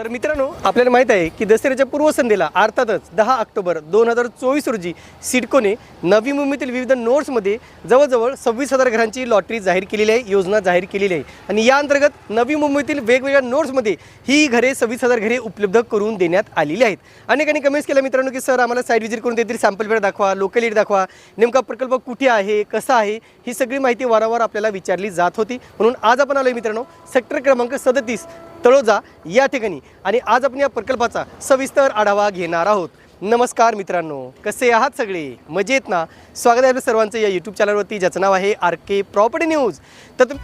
तर मित्रांनो आपल्याला माहीत आहे की दसऱ्याच्या पूर्वसंध्येला अर्थातच दहा ऑक्टोबर दोन हजार चोवीस रोजी सिडकोने नवी मुंबईतील विविध नोड्समध्ये जवळजवळ सव्वीस हजार घरांची लॉटरी जाहीर केलेली आहे योजना जाहीर केलेली आहे. आणि या अंतर्गत नवी मुंबईतील वेगवेगळ्या नोड्समध्ये ही घरे सव्वीस हजार घरे उपलब्ध करून देण्यात आलेली आहेत. अनेकांनी कमेंट्स केल्या मित्रांनो की सर आम्हाला साईट व्हिजिट करून देतील सॅम्पल वेळ दाखवा लोकॅलिटी दाखवा नेमका प्रकल्प कुठे आहे कसा आहे? ही सगळी माहिती वारंवार आपल्याला विचारली जात होती. म्हणून आज आपण आलोय मित्रांनो सेक्टर क्रमांक सदतीस तळोजा या ठिकाणी. आणि आज आपण या प्रकल्पाचा सविस्तर आढावा घेणार आहोत. नमस्कार मित्रांनो कसे आहात सगळे? मजेत ना? स्वागत आहे सर्वांचं या यूट्यूब चॅनलवरती ज्याचं नाव आहे आर के प्रॉपर्टी न्यूज. तर तुम-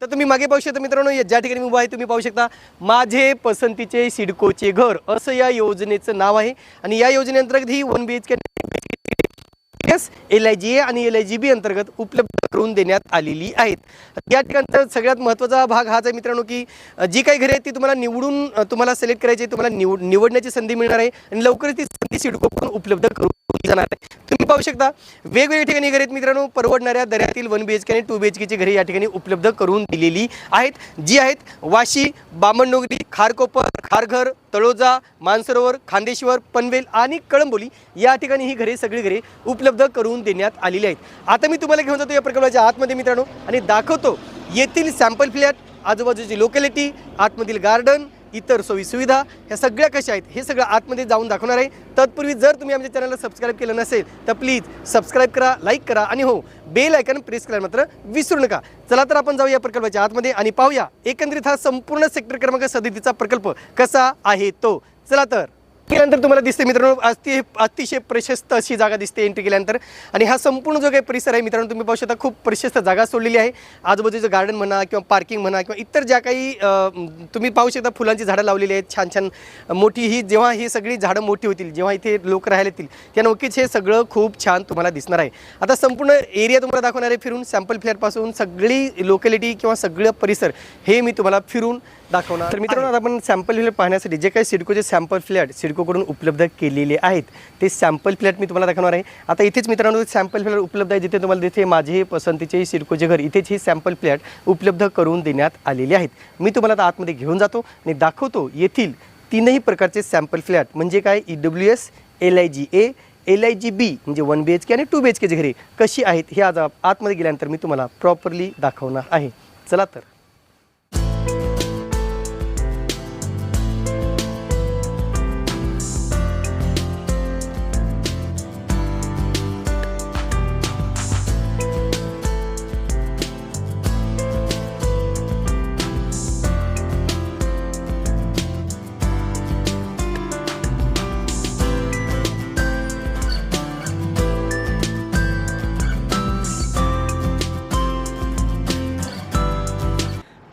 तर तुम्ही मागे पाहू शकता मित्रांनो ज्या ठिकाणी मी उभा आहे तुम्ही पाहू शकता माझे पसंतीचे सिडकोचे घर. असं या योजनेचं नाव आहे. आणि या योजनेअंतर्गत ही one B H K S L I G A आणि एल आय जी बी अंतर्गत उपलब्ध करून देण्यात आलेली आहेत. या ठिकाणचा सगळ्यात महत्त्वाचा भाग हाच आहे मित्रांनो की जी काही घरे आहेत ती तुम्हाला निवडून तुम्हाला सिलेक्ट करायची तुम्हाला निवड निवडण्याची संधी मिळणार आहे आणि लवकरच ती संधी सिडकोकडून उपलब्ध करून जाणार आहे. तुम्ही पाहू शकता वेगवेगळ्या ठिकाणी घरे आहेत मित्रांनो परवडणाऱ्या दऱ्यातील वन बी एच के आणि टू बी एच केची घरे या ठिकाणी उपलब्ध करून दिलेली आहेत. जी आहेत वाशी बामणनोगरी खारकोपर खारघर तळोजा मानसरोवर खांदेश्वर पनवेल आणि कळंबोली. या ठिकाणी ही घरे सगळी घरे उपलब्ध करून देण्यात आलेली आहेत. आता मी तुम्हाला घेऊन जातो या प्रकल्पाच्या आतमध्ये मित्रांनो आणि दाखवतो येथील सॅम्पल फ्लॅट आजूबाजूची लोकॅलिटी आतमधील गार्डन इतर सोयी सुविधा ह्या सगळ्या कशा आहेत हे सगळं आतमध्ये जाऊन दाखवणार आहे. तत्पूर्वी जर तुम्ही आमच्या चॅनलला सबस्क्राईब केलं नसेल तर प्लीज सबस्क्राईब करा लाईक करा आणि हो बेल आयकन प्रेस करायला मात्र विसरू नका. चला तर आपण जाऊ या प्रकल्पाच्या आतमध्ये आणि पाहूया एकंदरीत हा संपूर्ण सेक्टर क्रमांक सदतीचा प्रकल्प कसा आहे तो. चला तर. केल्यानंतर तुम्हाला दिसते मित्रांनो अति अतिशय प्रशस्त अशी जागा दिसते एंट्री केल्यानंतर. आणि हा संपूर्ण जो काही परिसर आहे मित्रांनो तुम्ही पाहू शकता खूप प्रशस्त जागा सोडलेली आहे. आजूबाजूचं गार्डन म्हणा किंवा पार्किंग म्हणा किंवा इतर ज्या काही तुम्ही पाहू शकता फुलांची झाडं लावलेली आहेत छान छान मोठी ही जेव्हा ही सगळी झाडं मोठी होतील जेव्हा इथे लोक राहायला येतील त्या नक्कीच हे सगळं खूप छान तुम्हाला दिसणार आहे. आता संपूर्ण एरिया तुम्हाला दाखवणार आहे फिरून सॅम्पल फ्लॅटपासून सगळी लोकॅलिटी किंवा सगळं परिसर हे मी तुम्हाला फिरून दाखवणार तर मित्रांनो आता आपण सॅम्पल फ्लॅट पाहण्यासाठी जे काही सिडकोचे सॅम्पल फ्लॅट सिडकोकडून उपलब्ध केलेले आहेत. ते सॅम्पल फ्लॅट मी तुम्हाला दाखवणार आहे. आता इथेच मित्रांनो सॅम्पल फ्लॅट उपलब्ध आहे जिथे तुम्हाला तिथे माझे पसंतीचे सिडकोचे घर इथेच हे सॅम्पल फ्लॅट उपलब्ध करून देण्यात आलेले आहेत. मी तुम्हाला आता आतमध्ये घेऊन जातो आणि दाखवतो येथील तीनही प्रकारचे सॅम्पल फ्लॅट म्हणजे काय? E W S L I G A L I G B म्हणजे वन बी एच के आणि टू बी एच केची घरे कशी आहेत हे आज आतमध्ये गेल्यानंतर मी तुम्हाला प्रॉपरली दाखवणार आहे. चला तर.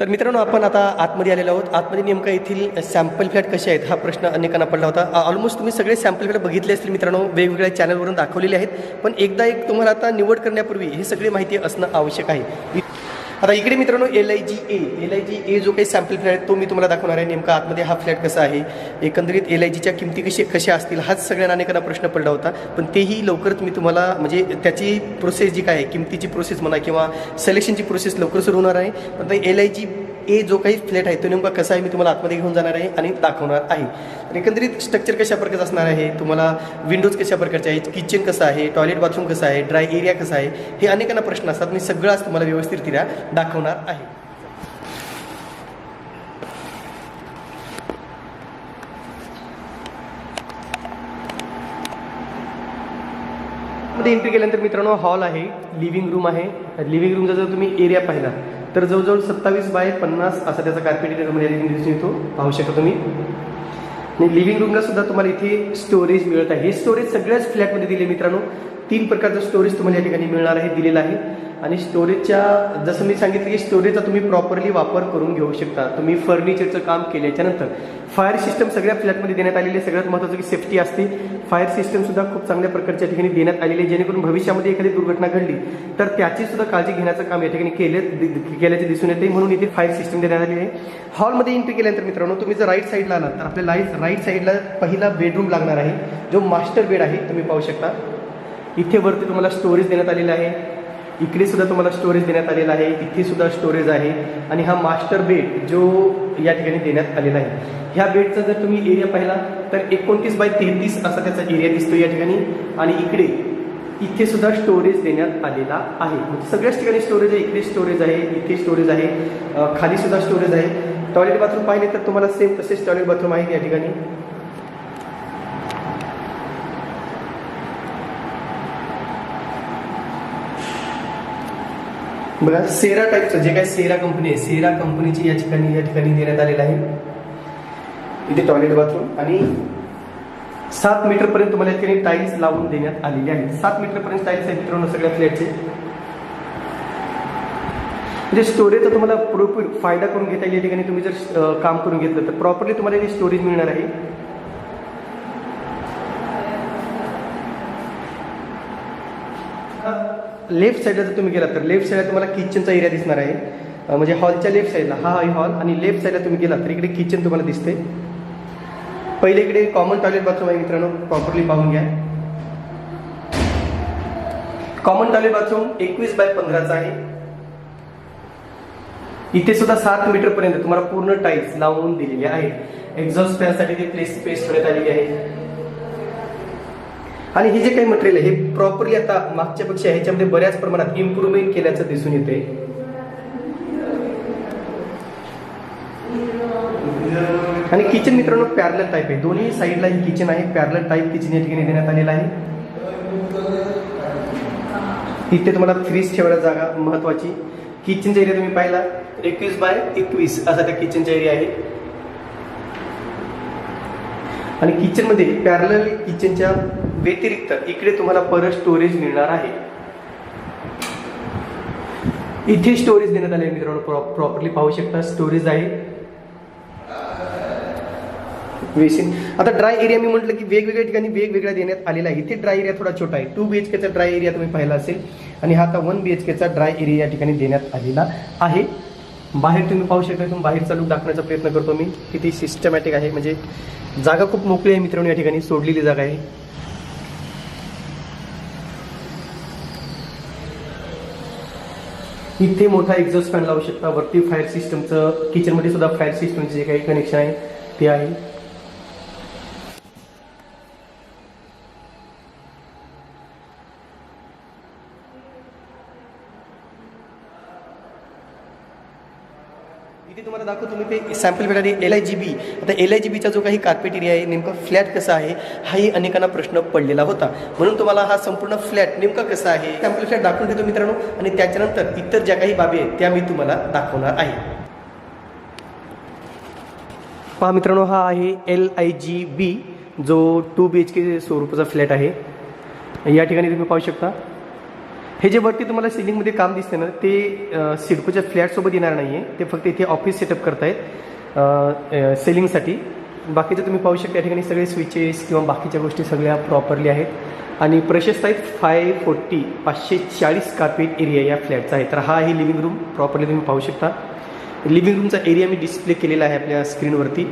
तर मित्रांनो आपण आता आतमध्ये आलेलो आहोत. आतमध्ये नेमका येथील सॅम्पल फ्लॅट कसे आहेत? हा प्रश्न अनेकांना पडला होता. ऑलमोस्ट तुम्ही सगळे सॅम्पल फ्लॅट बघितले असतील मित्रांनो वेगवेगळ्या चॅनलवरून दाखवलेले आहेत. पण एकदा एक तुम्हाला आता निवड करण्यापूर्वी ही सगळी माहिती असणं आवश्यक आहे. आता इकडे मित्रांनो L I G A L I G A जो काही सॅम्पल फ्लॅट आहे तो मी तुम्हाला दाखवणार आहे. नेमका आतमध्ये हा फ्लॅट कसा आहे? एकंदरीत एल आय जीच्या किमती कशी कशा असतील? हाच सगळ्यांना अनेकांना प्रश्न पडला होता. पण तेही लवकरच मी तुम्हाला म्हणजे त्याची प्रोसेस जी काय आहे किमतीची प्रोसेस म्हणा किंवा सिलेक्शनची प्रोसेस लवकर सुरू होणार आहे. पण एल आय जी ए जो काही फ्लॅट आहे तो नेमका कसा आहे मी तुम्हाला आतमध्ये घेऊन जाणार आहे आणि दाखवणार आहे. तर एकंदरीत स्ट्रक्चर कशा प्रकारचं असणार आहे? तुम्हाला विंडोज कशा प्रकारचे आहेत? किचन कसं आहे? टॉयलेट बाथरूम कसं आहे? ड्राय एरिया कसा आहे? हे अनेकांना प्रश्न असतात. मी सगळं आज तुम्हाला व्यवस्थितरित्या दाखवणार आहे. मध्ये एंट्री केल्यानंतर मित्रांनो हॉल आहे लिव्हिंग रूम आहे. लिव्हिंग रूमचा जर तुम्ही एरिया पाहिला तर जवळजवळ सत्तावीस बाय पन्नास असा त्याचा कार्पेट म्हणजे तुम्हाला या दिसून येतो. पाहू शकता तुम्ही. आणि लिव्हिंग रूमला सुद्धा तुम्हाला इथे स्टोरेज मिळत आहे. हे स्टोरेज सगळ्याच फ्लॅटमध्ये दिले मित्रांनो. तीन प्रकारचं स्टोरेज तुम्हाला या ठिकाणी मिळणार आहे दिलेलं आहे. आणि स्टोरेजच्या जसं मी सांगितलं की स्टोरेजचा तुम्ही प्रॉपरली वापर करून घेऊ शकता. तुम्ही फर्निचरचं काम केल्याच्यानंतर फायर सिस्टम सगळ्या फ्लॅटमध्ये देण्यात आलेली आहे. सगळ्यात महत्त्वाचं की सेफ्टी असते. फायर सिस्टम सुद्धा खूप चांगल्या प्रकारच्या ठिकाणी देण्यात आलेली आहे. जेणेकरून भविष्यामध्ये एखादी दुर्घटना घडली तर त्याची सुद्धा काळजी घेण्याचं काम या ठिकाणी केले केल्याचे दिसून येते. म्हणून इथे फायर सिस्टम देण्यात आली आहे. हॉलमध्ये एंट्री केल्यानंतर मित्रांनो तुम्ही जर राईट साईडला आलात तर आपल्या लाइट राईट साईडला पहिला बेडरूम लागणार आहे. जो मास्टर बेड आहे तुम्ही पाहू शकता. इथे वरती तुम्हाला स्टोरेज देण्यात आलेलं आहे. इकडे सुद्धा तुम्हाला स्टोरेज देण्यात आलेला आहे. इथे सुद्धा स्टोरेज आहे. आणि हा मास्टर बेड जो या ठिकाणी देण्यात आलेला आहे. ह्या बेडचा जर तुम्ही एरिया पाहिला तर एकोणतीस बाय तेहतीस असा त्याचा एरिया दिसतो या ठिकाणी. आणि इकडे इथे सुद्धा स्टोरेज देण्यात आलेला आहे. म्हणजे सगळ्याच ठिकाणी स्टोरेज आहे. इकडे स्टोरेज आहे इथे स्टोरेज आहे खाली सुद्धा स्टोरेज आहे. टॉयलेट बाथरूम पाहिले तर तुम्हाला सेम तसेच टॉयलेट बाथरूम आहे या ठिकाणी. बघा सेरा टाईपचं जे काय सेरा कंपनी आहे सेरा कंपनीची या ठिकाणी या ठिकाणी देण्यात आलेलं आहे. इथे टॉयलेट बाथरूम आणि सात मीटर पर्यंत तुम्हाला या ठिकाणी टाईल्स लावून देण्यात आलेली आहे सात मीटर पर्यंत टाईल्स आहेत मित्रांनो सगळ्या फ्लॅटचे म्हणजे स्टोरेजचा तुम्हाला पुरेपूर फायदा करून घेता येईल या ठिकाणी. तुम्ही जर काम करून घेतलं तर प्रॉपरली तुम्हाला ती स्टोरेज मिळणार आहे. लेफ्ट साईडला जर तुम्ही गेलात तर लेफ्ट साईडला तुम्हाला किचनचा एरिया दिसणार आहे. म्हणजे हॉलच्या लेफ्ट साईडला हा आहे हॉल आणि लेफ्ट साईडला तुम्ही गेलात तर इकडे किचन तुम्हाला दिसते पहिले इकडे कॉमन टॉयलेट बाथरूम आहे मित्रांनो. प्रॉपरली पाहून घ्या. कॉमन टॉयलेट बाथरूम एकवीस बाय पंधराचा आहे. इथे सुद्धा सात मीटर पर्यंत तुम्हाला पूर्ण टाईल्स लावून दिलेली आहे एक्झॉस्ट फॅनसाठी ते प्लेस स्पेस ठेवण्यात आलेली आहे. आणि हे जे काही मटेरियल आहे हे प्रॉपरली आता मागच्या पेक्षा ह्याच्यामध्ये बऱ्याच प्रमाणात इम्प्रुव्हमेंट केल्याचं दिसून येते आणि किचन मित्रांनो पॅरल टाईप आहे. दोन्ही साईडला ही किचन आहे. पॅरल टाईप किचन या ठिकाणी देण्यात आलेलं आहे. इथे तुम्हाला फ्रीज ठेवायला जागा महत्वाची. किचनचा एरिया तुम्ही पाहिला. एकवीस बाय एकवीस असा त्या किचनचा एरिया आहे. आणि किचनमध्ये पॅरलल किचनच्या व्यतिरिक्त इकडे तुम्हाला परत स्टोरेज मिळणार आहे. इथे स्टोरेज देण्यात आले मित्रांनो. प्रॉपरली पाहू शकता. स्टोरेज आहे. वेसिन आता ड्राय एरिया मी म्हटलं की वेगवेगळ्या ठिकाणी वेगवेगळ्या देण्यात आलेला आहे. इथे ड्राय एरिया थोडा छोटा आहे. टू बी एच केचा ड्राय एरिया तुम्ही पाहिला असेल. आणि हा आता वन बी एच केचा ड्राय एरिया या ठिकाणी देण्यात आलेला आहे. बाहेर तुम्ही पाहू शकता तुम्ही बाहेरचा लुक दाखवण्याचा प्रयत्न करतो मी. किती सिस्टमॅटिक आहे. म्हणजे जागा खूप मोकळी आहे मित्रांनो या ठिकाणी. सोडलेली जागा आहे. इथे मोठा एक्झॉस्ट फॅन लावू शकता. वरती फायर सिस्टमचं किचनमध्ये सुद्धा फायर सिस्टमचे जे काही कनेक्शन आहे ते आहे. तुम्ही ते सॅम्पल भेटा एल आय जी बी आता एल आय जी बीचा जो काही कार्पेट एरिया आहे नेमका फ्लॅट कसा आहे हाही अनेकांना प्रश्न पडलेला होता. म्हणून तुम्हाला हा संपूर्ण फ्लॅट नेमका कसा आहे सॅम्पल फ्लॅट दाखवून देतो मित्रांनो. आणि त्याच्यानंतर इतर ज्या काही बाबी आहेत त्या मी तुम्हाला दाखवणार आहे. पहा मित्रांनो हा आहे एल आय जी बी जो टू बी एच के स्वरूपाचा फ्लॅट आहे. या ठिकाणी तुम्ही पाहू शकता. हे जे वरती तुम्हाला सिलिंगमध्ये काम दिसते ना ते सिडकोच्या फ्लॅटसोबत येणार नाही आहे ते फक्त इथे ऑफिस सेटअप करतायत सेलिंगसाठी बाकीचं तुम्ही पाहू शकता या ठिकाणी सगळे स्विचेस किंवा बाकीच्या गोष्टी सगळ्या प्रॉपरली आहेत. आणि प्रशस्त आहेत फाय फोर्टी पाचशे चाळीस कार्पेट एरिया या फ्लॅटचा आहे. तर हा आहे लिव्हिंग रूम प्रॉपरली तुम्ही पाहू शकता. लिव्हिंग रूमचा एरिया मी डिस्प्ले केलेला आहे आपल्या स्क्रीनवरती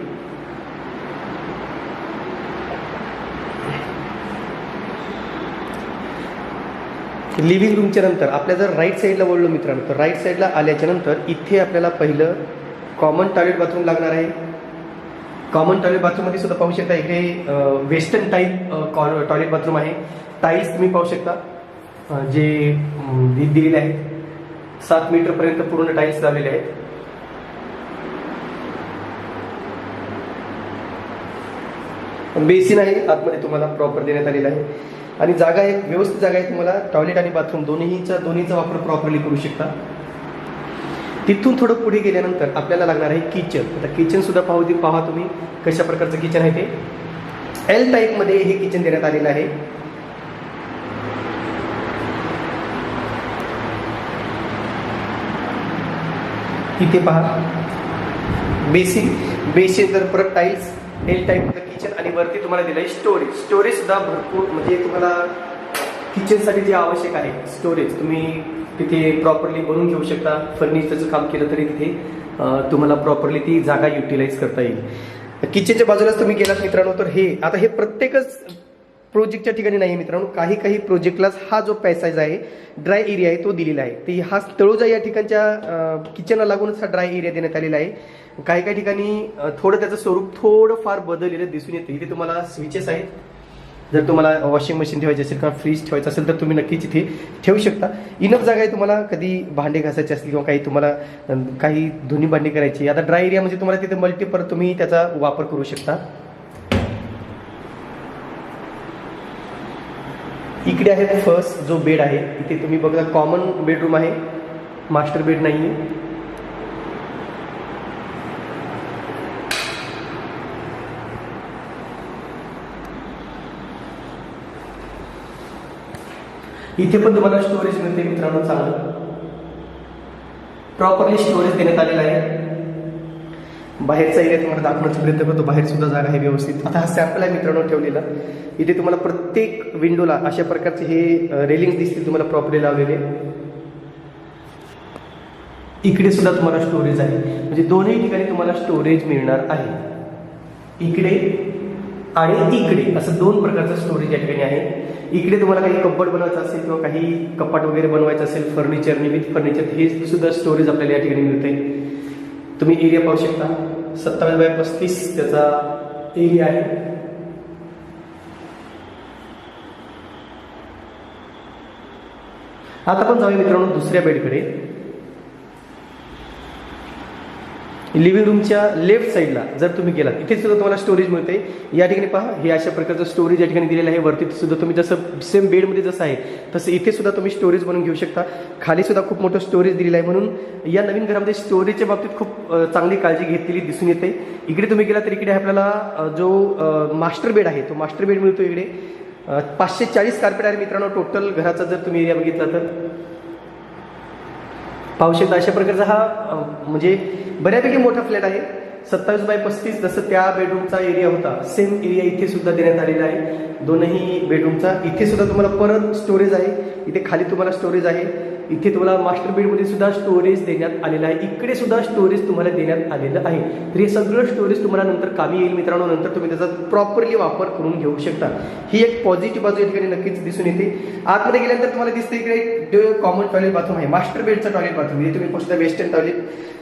लिव्हिंग रूमच्या नंतर आपल्या जर राईट साईडला वळलो मित्रांनो तर राईट साईडला आल्याच्यानंतर इथे आपल्याला पहिलं कॉमन टॉयलेट बाथरूम लागणार आहे. कॉमन टॉयलेट बाथरूममध्ये सुद्धा पाहू शकता इकडे वेस्टर्न टाईप टॉयलेट बाथरूम आहे. टाईल्स तुम्ही पाहू शकता जे दिलेले आहेत. सात मीटरपर्यंत पूर्ण टाईल्स लावलेले आहेत. बेसिन आहे आतमध्ये तुम्हाला प्रॉपर देण्यात आलेलं आहे. आणि जागा एक व्यवस्थित जागा आहे तुम्हाला टॉयलेट आणि बाथरूम दोन्हीचा दोन्हीचा वापर प्रॉपरली करू शकता. तिथून थोडं पुढे गेल्यानंतर आपल्याला लागणार आहे किचन आता किचन सुद्धा पाहू दे पाहा तुम्ही कशा प्रकारचं किचन आहे ते. एल टाईपमध्ये हे किचन देण्यात आलेलं आहे. इथे पहा. बेसिन बेसिन तर परत टाईल्स एल टाईपचं किचन आणि वरती तुम्हाला दिलं आहे स्टोरेज स्टोरेज सुद्धा भरपूर म्हणजे तुम्हाला किचनसाठी जे आवश्यक आहे स्टोरेज तुम्ही तिथे प्रॉपरली बनवून घेऊ शकता. फर्निचरचं काम केलं तरी तिथे तुम्हाला प्रॉपरली ती जागा युटिलाइज करता येईल. किचनच्या बाजूलाच तुम्ही गेलात मित्रांनो तर हे आता हे प्रत्येकच प्रोजेक्टच्या ठिकाणी नाही मित्रांनो. काही काही प्रोजेक्टलाच हा जो पॅसेज आहे ड्राय एरिया आहे तो दिलेला आहे. तर हा तळोजा या ठिकाणच्या किचनला लागूनच हा ड्राय एरिया देण्यात आलेला आहे. काही काही ठिकाणी थोडं त्याचं स्वरूप थोडं फार बदललेलं दिसून येतं. इथे तुम्हाला स्विचेस आहेत. जर तुम्हाला वॉशिंग मशीन ठेवायची असेल किंवा फ्रीज ठेवायचं असेल तर तुम्ही नक्कीच इथे ठेवू शकता. इनफ जागा आहे तुम्हाला कधी भांडे घासायचे असतील किंवा काही तुम्हाला काही धुनी भांडी करायची. आता ड्राय एरिया म्हणजे तुम्हाला तिथे मल्टीपर तुम्ही त्याचा वापर करू शकता. इकडे आहे फर्स्ट जो बेड आहे इथे तुम्ही बघा कॉमन बेडरूम आहे. मास्टर बेड नाही आहे इथे पण तुम्हाला स्टोरेज मिळते मित्रांनो चांगलं. प्रॉपरली स्टोरेज देण्यात आलेलं आहे. बाहेरचा एरिया तुम्हाला दाखवण्याचा प्रयत्न करतो. बाहेर सुद्धा जागा आहे व्यवस्थित. आता हा सॅम्पल आहे मित्रांनो ठेवलेला. इथे तुम्हाला प्रत्येक विंडोला अशा प्रकारचे हे रेलिंग दिसतील तुम्हाला प्रॉपरली लावलेले. इकडे सुद्धा तुम्हाला स्टोरेज आहे. म्हणजे दोन्ही ठिकाणी तुम्हाला स्टोरेज मिळणार आहे. इकडे आणि इकडे असं दोन प्रकारचं स्टोरेज या ठिकाणी आहे. इकडे तुम्हाला काही कपाट बनवायचं असेल किंवा काही कपाट वगैरे बनवायचं असेल फर्निचर विथ फर्निचर हे सुद्धा स्टोरेज आपल्याला या ठिकाणी मिळते तुम्ही एरिया पाहू शकता. सत्तावीस बाय पस्तीस त्याचा एरिया आहे. आता पण जाऊया मित्रांनो दुसऱ्या बेडकडे. लिव्हिंग रूमच्या लेफ्ट साईडला जर तुम्ही गेलात इथे सुद्धा तुम्हाला स्टोरेज मिळते या ठिकाणी पहा हे अशा प्रकारचं स्टोरेज या ठिकाणी दिलेलं आहे. वरती सुद्धा तुम्ही जसं सेम बेडमध्ये जसं आहे तसं इथे सुद्धा तुम्ही स्टोरेज बनवून घेऊ शकता. खाली सुद्धा खूप मोठं स्टोरेज दिलेलं आहे म्हणून या नवीन घरामध्ये स्टोरेजच्या बाबतीत खूप चांगली काळजी घेतलेली दिसून येते. इकडे तुम्ही गेला तर इकडे आपल्याला जो मास्टर बेड आहे तो मास्टर बेड मिळतो इकडे. पाचशे चाळीस कार्पेट आहे मित्रांनो टोटल घराचा जर तुम्ही एरिया बघितला तर. पाहू शकता अशा प्रकारचा हा म्हणजे बऱ्यापैकी मोठा फ्लॅट आहे. सत्तावीस बाय पस्तीस जसं त्या बेडरूमचा एरिया होता सेम एरिया इथे सुद्धा देण्यात आलेला आहे. दोनही बेडरूमचा इथे सुद्धा तुम्हाला परत स्टोरेज आहे. इथे खाली तुम्हाला स्टोरेज आहे. इथे तुम्हाला मास्टर बेडमध्ये सुद्धा स्टोरेज देण्यात आलेलं आहे. इकडे सुद्धा स्टोरेज तुम्हाला देण्यात आलेलं आहे. तर हे सगळं स्टोरेज तुम्हाला नंतर कामी येईल मित्रांनो. नंतर तुम्ही त्याचा प्रॉपरली वापर करून घेऊ शकता. ही एक पॉझिटिव्ह बाजू या ठिकाणी नक्कीच दिसून येते. आतमध्ये गेल्यानंतर तुम्हाला दिसते इकडे कॉमन टॉयलेट बाथरूम आहे. मास्टर बेडचा टॉयलेट बाथरूम इथे तुम्ही पाहू शकता वेस्टर्न टॉयलेट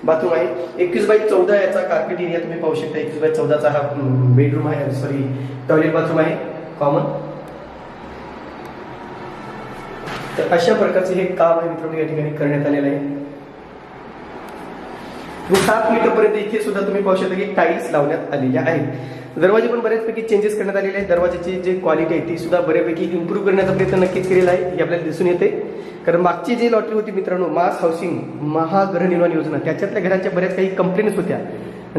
बाथरूम आहे. एकवीस बाय चौदा याचा कार्पेट एरिया तुम्ही पाहू शकता. एकवीस बाय चौदाचा हा बेडरूम आहे. सॉरी टॉयलेट बाथरूम आहे. कॉमन तर अशा प्रकारचे हे काम आहे मित्रांनो या ठिकाणी करण्यात आलेलं आहे. सात मीटर पर्यंत इथे सुद्धा तुम्ही पाहू शकता की टाईल्स लावण्यात आलेल्या आहेत. दरवाजे पण बऱ्याचपैकी चेंजेस करण्यात आलेले आहेत. दरवाजाची जी क्वालिटी आहे ती सुद्धा बऱ्यापैकी इम्प्रूव्ह करण्याचा प्रयत्न नक्कीच केलेला आहे हे आपल्याला दिसून येते कारण मागची जी लॉटरी होती मित्रांनो मास हाऊसिंग महागृहनिर्माण योजना त्याच्यातल्या घरांच्या बऱ्याच काही कंप्लेंट्स होत्या.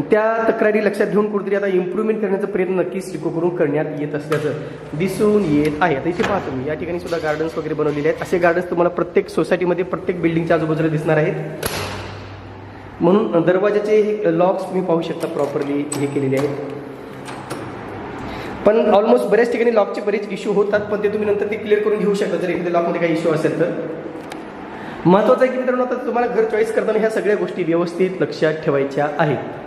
त्या तक्रारी लक्षात घेऊन कुठेतरी आता इम्प्रूव्हमेंट करण्याचा प्रयत्न नक्कीच सिकोकडून करण्यात येत असल्याचं दिसून येत आहे. आता इथे पाहतो मी या ठिकाणी सुद्धा गार्डन्स वगैरे बनवलेले आहेत. असे गार्डन्स तुम्हाला प्रत्येक सोसायटीमध्ये प्रत्येक बिल्डिंगच्या आजूबाजूला दिसणार आहेत. म्हणून दरवाजाचे हे लॉक्स तुम्ही पाहू शकता प्रॉपरली हे केलेले आहेत. पण ऑलमोस्ट बऱ्याच ठिकाणी लॉकचे बरेच इश्यू होतात पण ते तुम्ही नंतर ते क्लिअर करून घेऊ शकता. जर एखाद्या लॉकमध्ये काही इश्यू असेल तर. महत्वाचं आहे की मित्रांनो आता तुम्हाला घर चॉईस करताना ह्या सगळ्या गोष्टी व्यवस्थित लक्षात ठेवायच्या आहेत.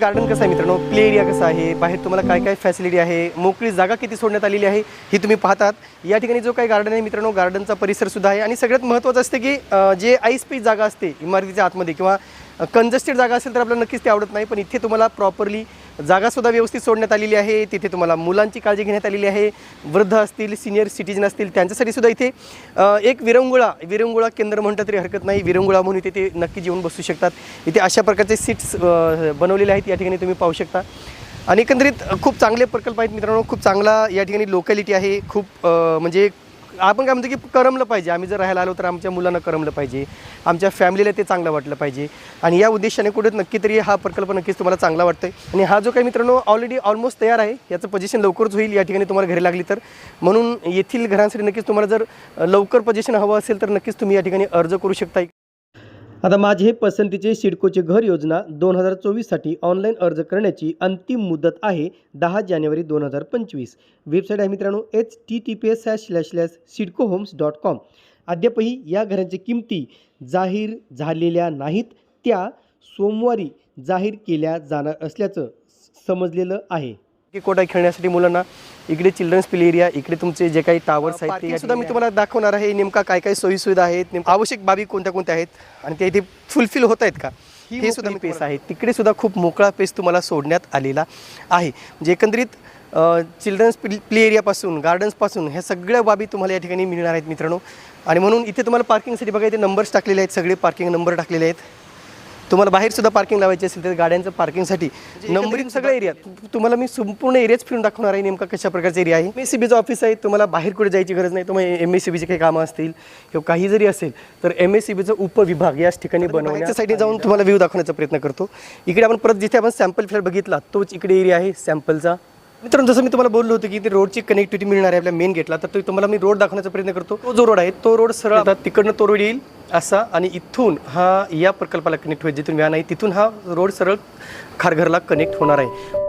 गार्डन कसं आहे मित्रांनो? प्ले एरिया कसा आहे? बाहेर तुम्हाला काय काय फॅसिलिटी आहे? मोकळी जागा किती सोडण्यात आलेली आहे? ही तुम्ही पाहतात. या ठिकाणी जो काही गार्डन आहे मित्रांनो गार्डनचा परिसर सुद्धा आहे. आणि सगळ्यात महत्त्वाचं असते की जे आईस्पेस जागा असते इमारतीच्या आतमध्ये किंवा कंजस्टेड जागा असेल तर आपल्याला नक्कीच ते आवडत नाही पण इथे तुम्हाला प्रॉपरली जागासुद्धा व्यवस्थित सोडण्यात आलेली आहे. तिथे तुम्हाला मुलांची काळजी घेण्यात आलेली आहे. वृद्ध असतील सिनियर सिटीजन असतील त्यांच्यासाठी सुद्धा इथे एक विरंगुळा विरंगुळा केंद्र म्हणतात तरी हरकत नाही. विरंगुळा म्हणून इथे ते नक्की येऊन बसू शकतात. इथे अशा प्रकारचे सीट्स बनवलेले आहेत. या ठिकाणी तुम्ही पाहू शकता. आणि एकंदरीत खूप चांगले प्रकल्प आहेत मित्रांनो. खूप चांगला या ठिकाणी लोकॅलिटी आहे. खूप म्हणजे आपण काय म्हणतो की करमलं पाहिजे. आम्ही जर राहायला आलो तर आमच्या मुलांना करमलं पाहिजे. आमच्या फॅमिलीला ते चांगलं वाटलं पाहिजे. आणि या उद्देशाने कुठे नक्की तरी हा प्रकल्प नक्कीच तुम्हाला चांगला वाटतोय. आणि हा जो काही मित्रांनो ऑलरेडी ऑलमोस्ट तयार आहे याचं पोझिशन लवकरच होईल. या ठिकाणी तुम्हाला घरी लागली तर. म्हणून येथील घरांसाठी नक्कीच तुम्हाला जर लवकर पोझिशन हवं असेल तर नक्कीच तुम्ही या ठिकाणी अर्ज करू शकता आता माझे पसंतीचे सिडकोचे घर योजना दोन हजार चोवीससाठी ऑनलाईन अर्ज करण्याची अंतिम मुदत आहे दहा जानेवारी दोन हजार पंचवीस. वेबसाईट आहे मित्रांनो H T T P S slash slash slash CIDCO homes dot com. अद्यापही या घरांच्या किमती जाहीर झालेल्या नाहीत त्या सोमवारी जाहीर केल्या जाणार असल्याचं समजलेलं आहे. की कोटा खेळण्यासाठी मुलांना इकडे चिल्ड्रन्स प्ले एरिया इकडे तुमचे जे काही टावर्स आहेत ते सुद्धा मी तुम्हाला दाखवणार आहे. नेमका काय काय सोयी सुविधा आहेत नेमकं आवश्यक बाबी कोणत्या कोणत्या आहेत आणि ते इथे फुलफिल होत आहेत का? हे सुद्धा पेस आहे. तिकडे सुद्धा खूप मोकळा पेस तुम्हाला सोडण्यात आलेला आहे. म्हणजे एकंदरीत चिल्ड्रन्स प्ले एरियापासून गार्डन्सपासून ह्या सगळ्या बाबी तुम्हाला या ठिकाणी मिळणार आहेत मित्रांनो. आणि म्हणून इथे तुम्हाला पार्किंगसाठी बघा इथे नंबर्स टाकलेले आहेत. सगळे पार्किंग नंबर टाकलेले आहेत. तुम्हाला बाहेर सुद्धा पार्किंग लावायची असेल तर गाड्यांचं पार्किंगसाठी नंबरिंग सगळं एरिया तुम्हाला मी संपूर्ण एरियाच फिरून दाखवणार आहे नेमका कशा प्रकारचा एरिया आहे. एम एस बीचं ऑफिस आहे तुम्हाला बाहेर कुठे जायची गरज नाही. तुम्हाला एम एस सी बीचे काही कामं असतील किंवा काही जरी असेल तर एम एस सी बीचं उपविभाग याच ठिकाणी बनवण्याच्या साईडने जाऊन तुम्हाला व्ह्यू दाखवण्याचा प्रयत्न करतो. इकडे आपण परत जिथे आपण सॅम्पल फ्लॅट बघितला तोच इकडे एरिया आहे सॅम्पलचा मित्रांनो जसं मी तुम्हाला बोललो होतो की ते रोडची कनेक्टिव्हिटी मिळणार आहे आपल्या मेन गेटला तर तो तुम्हाला मी रोड दाखवण्याचा प्रयत्न करतो. तो जो रोड आहे तो रोड सरळ आता तिकडनं तो रोड येईल असा आणि इथून हा या प्रकल्पाला कनेक्ट होईल जिथून व्यान आहे तिथून हा रोड सरळ खारघरला कनेक्ट होणार आहे.